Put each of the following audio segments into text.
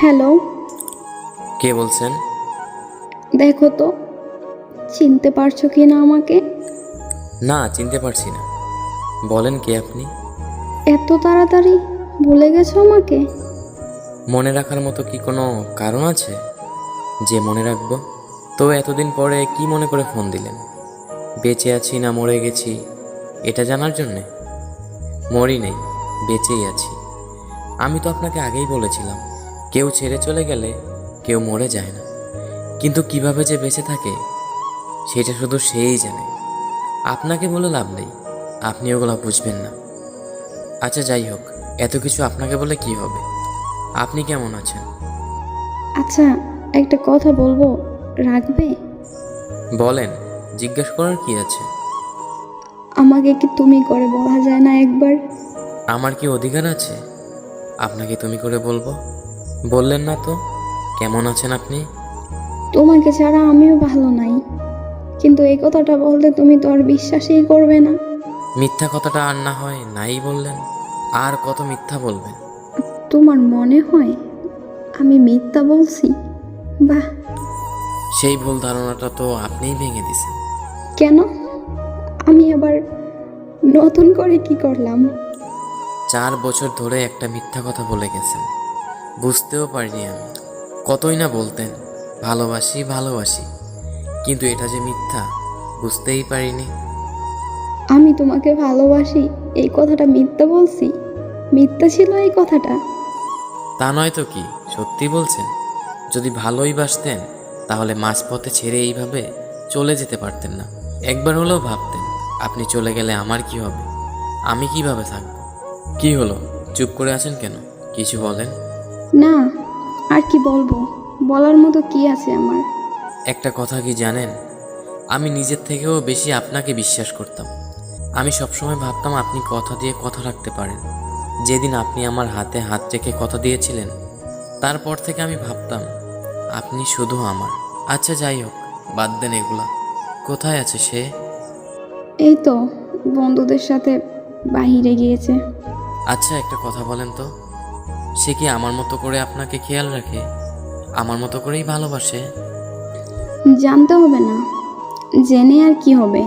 Hello. কে বলছেন? দেখো তো চিনতে পারছ কি না আমাকে? না চিনতে পারছি না। বলেন কে আপনি? এত তাড়াতাড়ি ভুলে গেছো আমাকে? মনে রাখার মতো কি কোনো কারণ আছে? যে মনে রাখব? তো এতদিন পরে কি মনে করে ফোন দিলেন? বেঁচে আছি না মরে গেছি এটা জানার জন্যে? মরি নেই বেঁচেই আছি। আমি তো আপনাকে আগেই বলেছিলাম কেউ ছেড়ে চলে গেলে কেউ মরে যায় না। কিন্তু কীভাবে যে বেঁচে থাকে সেটা শুধু সেই জানে। আপনাকে বলে লাভ নেই আপনি ওগুলো বুঝবেন না। আচ্ছা যাই হোক এত কিছু আপনাকে বলে কি হবে? আপনি কেমন আছেন? আচ্ছা একটা কথা বলব রাখবে বলেন জিজ্ঞেস করার কি আছে? আমাকে কি তুমি করে বলা যায় না একবার? আমার কি অধিকার আছে? আপনাকে তুমি করে বলব? বললেন না তো কেমন আছেন আপনি? তোমাকে ছাড়া আমিও ভালো নাই। কিন্তু এই কথাটা বলতে তুমি তো আর বিশ্বাসই করবে না। মিথ্যা কথাটা আর না হয় নাই বললেন আর কত মিথ্যা বলবেন? তোমার মনে হয় আমি মিথ্যা বলছি? বাহ। সেই ভুল ধারণাটা তো আপনিই ভেঙে দিছেন। কেন? আমি আবার নতুন করে কি করলাম? চার বছর ধরে একটা মিথ্যা কথা বলে গেছেন। বুঝতেও পারিনি আমি। কতই না বলতেন ভালোবাসি ভালোবাসি। কিন্তু এটা যে মিথ্যা বুঝতেই পারিনি। আমি তোমাকে ভালোবাসি এই কথাটা মিথ্যা বলছি? মিথ্যা ছিল এই কথাটা? তা নয় তো কি? সত্যি বলছেন? যদি ভালোই বাসতেন তাহলে মাঝপথে ছেড়ে এইভাবে চলে যেতে পারতেন না। একবার হলেও ভাবতেন আপনি চলে গেলে আমার কি হবে? আমি কীভাবে থাকব? কি হলো? চুপ করে আছেন কেন? কিছু বলেন। না আর কি বলব? বলার মতো কি আছে আমার? একটা কথা কি জানেন? আমি নিজের থেকেও বেশি আপনাকে বিশ্বাস করতাম। আমি সবসময় ভাবতাম আপনি কথা দিয়ে কথা রাখতে পারেন। যেদিন আপনি আমার হাতে হাত রেখে কথা দিয়েছিলেন তারপর থেকে আমি ভাবতাম আপনি শুধু আমার। আচ্ছা যাই হোক বাদ দেন এগুলা। কোথায় আছে সে? এই তো বন্ধুদের সাথে বাহিরে গিয়েছে। আচ্ছা একটা কথা বলেন তো। সে কি আমার মতো করে আপনাকে খেয়াল রাখে? আমার মতো করেই ভালোবাসে? জানতে হবে না। জেনে আর কি হবে?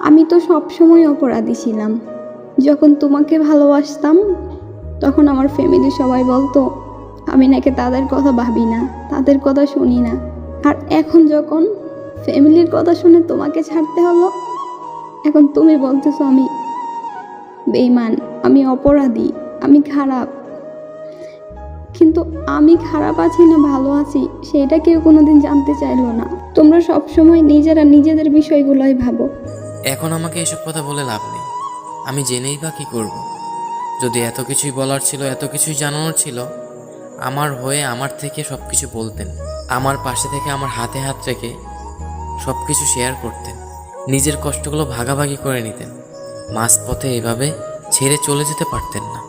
আমি তো সব সময় অপরাধী ছিলাম। যখন তোমাকে ভালোবাসতাম, তখন আমার ফ্যামিলি সবাই বলতো, আমি নাকি তাদের কথা ভাবি না, তাদের কথা শুনি না। আর এখন যখন ফ্যামিলির কথা শুনে তোমাকে ছাড়তে হলো, এখন তুমি বলতেছো আমি বেইমান আমি অপরাধী, আমি খারাপ কিন্তু আমি খারাপ আছি না ভালো আছি, সেটা কেউ কোনোদিন জানতে চাইলো না। তোমরা সব সময় নিজেরা নিজেদের বিষয়গুলোই ভাবো। এখন আমাকে এসব কথা বলে লাভ নেই। আমি জেনেই বা কী করব। যদি এত কিছুই বলার ছিল, এত কিছুই জানানোর ছিল, আমার হয়ে আমার থেকে সব কিছু বলতেন। আমার পাশে থেকে আমার হাতে হাত রেখে সব কিছু শেয়ার করতেন। নিজের কষ্টগুলো ভাগাভাগি করে নিতেন। মাঝপথে এভাবে ছেড়ে চলে যেতে পারতেন না।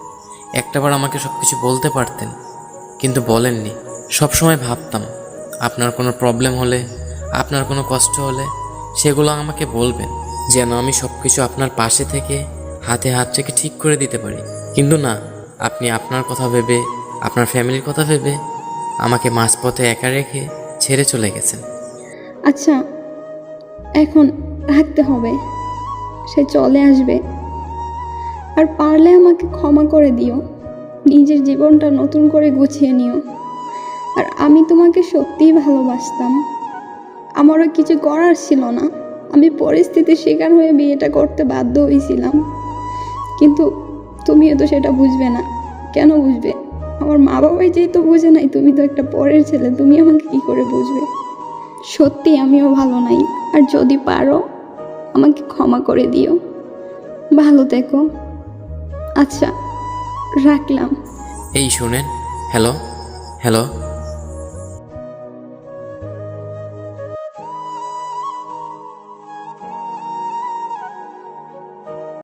একটাবার আমাকে সব কিছু বলতে পারতেন। কিন্তু বলেননি। সবসময় ভাবতাম, আপনার কোনো প্রবলেম হলে, আপনার কোনো কষ্ট হলে, সেগুলো আমাকে বলবেন, যেন আমি সব কিছু আপনার পাশে থেকে, হাতে হাত থেকে ঠিক করে দিতে পারি। কিন্তু না, আপনি আপনার কথা ভেবে, আপনার ফ্যামিলির কথা ভেবে, আমাকে মাঝপথে একা রেখে ছেড়ে চলে গেছেন। আচ্ছা এখন রাখতে হবে। সে চলে আসবে। আর পারলে আমাকে ক্ষমা করে দিও। নিজের জীবনটা নতুন করে গুছিয়ে নিও। আর আমি তোমাকে সত্যিই ভালোবাসতাম। আমারও কিছু করার ছিল না। আমি পরিস্থিতির শিকার হয়ে বিয়েটা করতে বাধ্য হয়েছিলাম। কিন্তু তুমিও তো সেটা বুঝবে না। কেন বুঝবে? আমার মা বাবাই যেহেতু বুঝে নাই, তুমি তো একটা পরের ছেলে, তুমি আমাকে কি করে বুঝবে? সত্যি আমিও ভালো নাই। আর যদি পারো, আমাকে ক্ষমা করে দিও। ভালো থেকো। আচ্ছা। রাখলাম। এই শুনেন হ্যালো হ্যালো।